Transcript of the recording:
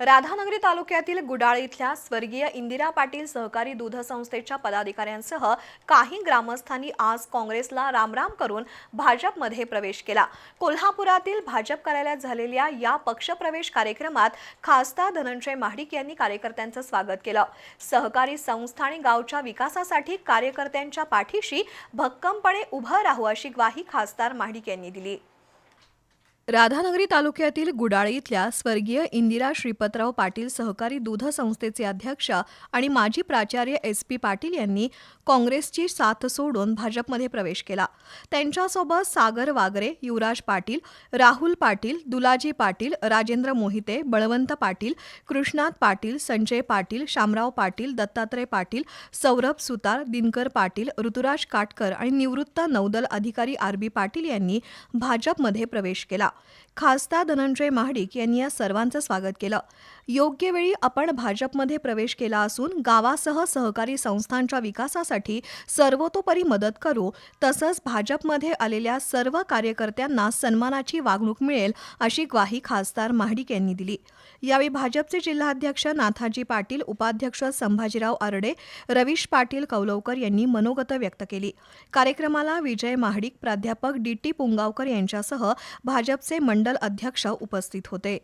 राधानगरी तालुक्यातील गुडाळ इथल्या स्वर्गीय इंदिरा पाटील सहकारी दूध संस्थेच्या पदाधिकाऱ्यांसह काही ग्रामस्थांनी आज काँग्रेसला रामराम करून भाजपमध्ये प्रवेश केला. कोल्हापुरातील भाजप कार्यालयात झालेल्या या पक्षप्रवेश कार्यक्रमात खासदार धनंजय महाडिक यांनी कार्यकर्त्यांचं स्वागत केलं. सहकारी संस्था आणि गावच्या विकासासाठी कार्यकर्त्यांच्या पाठीशी भक्कमपणे उभं राहू अशी ग्वाही खासदार महाडिक यांनी दिली. राधानगरी तालुक्यातील गुडाळी इथल्या स्वर्गीय इंदिरा श्रीपतराव पाटील सहकारी दूध संस्थेचे अध्यक्ष आणि माजी प्राचार्य एस पी पाटील यांनी काँग्रेसची साथ सोडून भाजपमध्ये प्रवेश केला. त्यांच्यासोबत सागर वागरे युवराज पाटील राहुल पाटील दुलाजी पाटील राजेंद्र मोहिते बळवंत पाटील कृष्णात पाटील संजय पाटील शामराव पाटील दत्तात्रय पाटील सौरभ सुतार दिनकर पाटील ऋतुराज काटकर आणि निवृत्त नौदल अधिकारी आर बी पाटील यांनी भाजपमध्ये प्रवेश केला. खासदार धनंजय महाडिक यांनी या सर्वांचं स्वागत केलं. योग्य वेळी आपण भाजपमध्ये प्रवेश केला असून गावासह सहकारी संस्थांच्या विकासासाठी सर्वतोपरी मदत करू तसंच भाजपमध्ये आलेल्या सर्व कार्यकर्त्यांना सन्मानाची वागणूक मिळेल अशी ग्वाही खासदार महाडिक यांनी दिली. यावेळी भाजपचे जिल्हाध्यक्ष नाथाजी पाटील उपाध्यक्ष संभाजीराव आरडे रवीश पाटील कौलवकर यांनी मनोगत व्यक्त केली. कार्यक्रमाला विजय महाडिक प्राध्यापक डी टी पुंगावकर यांच्यासह भाजपचे मंडल अध्यक्ष उपस्थित होते.